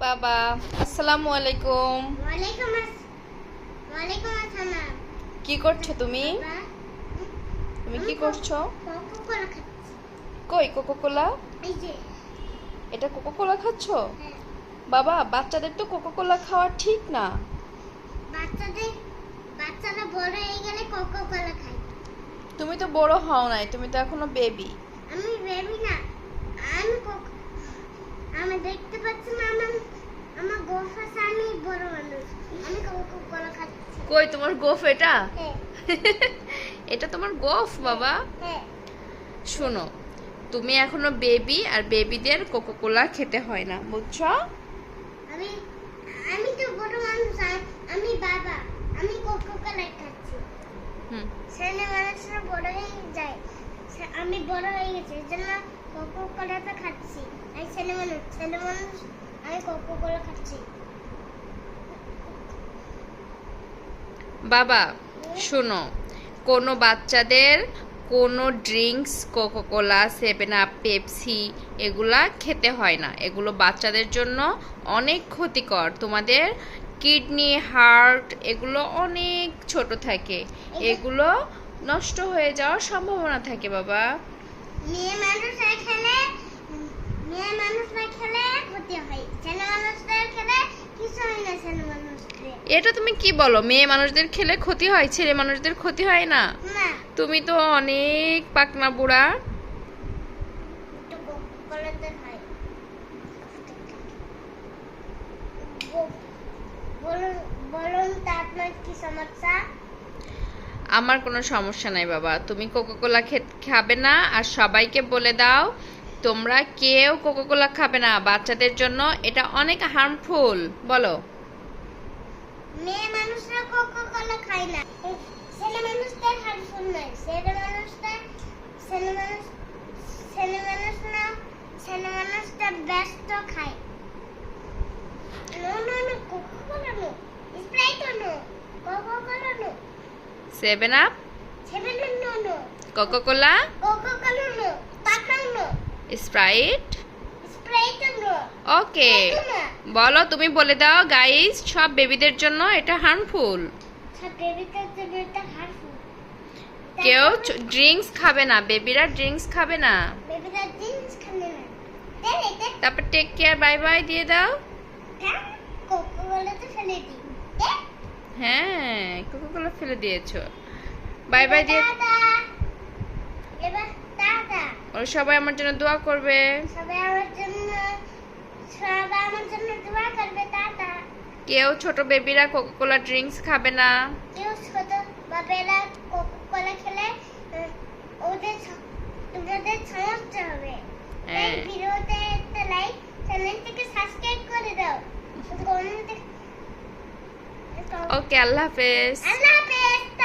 বাবা আসসালামু আলাইকুম। কি করছ তুমি? তুমি কি করছ? কই কোকো কোলা এটা কোকো কোলা খাচ্ছো বাবা বাচ্চাদের তো কোকো কোলা খাওয়া ঠিক না। বাচ্চাদের বাচ্চারা বড় হয়ে গেলে কোকোকোলা খায় তুমি তো বড় হও নাই তুমি তো এখনও বেবি আমি বেবি না আমি কোক- আমি দেখতে পাচ্ছি না আমার আমার গোফ আছে আমি বড় মানুষ। আমি কোকোকোলা খাচ্ছি। কই তোমার গোফ এটা? হ্যাঁ। এটা তোমার গোফ বাবা? হ্যাঁ। শোনো তুমি এখনও বেবি আর বেবিদের কোকো কোলা খেতে হয় না বুঝছ? আমি আমি তো বড় মানুষ আমি বাবা আমি কোকোকোলা খাচ্ছি। হুম। ছেলে মানুষরা বড় হয়ে যায়। আমি বড় হয়ে গেছি এই জন্য কোকো কোলাটা খাচ্ছি। ছেলে মানুষ ছেলে মানুষ আমি কোকো কোলা খাচ্ছি। বাবা শোনো কোনো বাচ্চাদের কোনো drinks Coca Cola Seven Up Pepsi এগুলা খেতে হয় না। এগুলো বাচ্চাদের জন্য অনেক ক্ষতিকর। তোমাদের কিডনি হার্ট এগুলো অনেক ছোট থাকে। এগুলো নষ্ট হয়ে যাওয়ার সম্ভাবনা থাকে বাবা। মেয়ে মানুষরা খেলে মেয়ে মানুষরা খেলে ক্ষতি হয়। ছেলে মানুষদের খেলে কিছু হয় না ছেলে মানুষদের। এটা তুমি কি বলো? মেয়ে মানুষদের খেলে ক্ষতি হয় ছেলে মানুষদের ক্ষতি হয় না? না। তুমি তো অনেক পাকনা বুড়া। বলুন আপনার কি সমস্যা? আমার কোনো সমস্যা নাই বাবা। তুমি কোকোকোলা খাবে না আর সবাইকে বলে দাও তোমরা কেউ কোকোকোলা খাবে না। বাচ্চাদের জন্য এটা অনেক হার্মফুল বলো। মেয়ে মানুষরা কোকোকোলা খায় না। ছেলে মানুষদের হার্মফুল নয়। ছেলে ছেলে মানুষ ছেলে মানুষরা ছেলে ব্যস্ত খায়। সেভেন আপ ছেলে no. No. Coca Cola Coca Cola no পাকা নো স্প্রাইট ওকে বলো তুমি বলে দাও গাইস সব বেবিদের জন্য এটা হার্মফুল কেউ ড্রিঙ্কস খাবে না বেবিরা ড্রিঙ্কস খাবে না। তারপর টেক কেয়ার বাই বাই দিয়ে দাও। হ্যাঁ কোকোকোলা ফেলে দিয়েছ। বাই বাই দিয়ে সবাই আমার জন্য দোয়া করবে। সবাই আমার জন্য সবাই আমার জন্য দোয়া করবে কেউ ছোট বেবিরা কোকোকোলা ড্রিঙ্কস খাবে না। কেউ ছোট কোকো কোলা খেলে ওদের ওদের সমস্যা হবে। তাই হ্যাঁ। ভিডিওতে একটা লাইক চ্যানেলটিকে সাবস্ক্রাইব করে দাও। কমেন্টে ওকে আল্লাহ হাফেজ। আল্লাহ হাফেজ।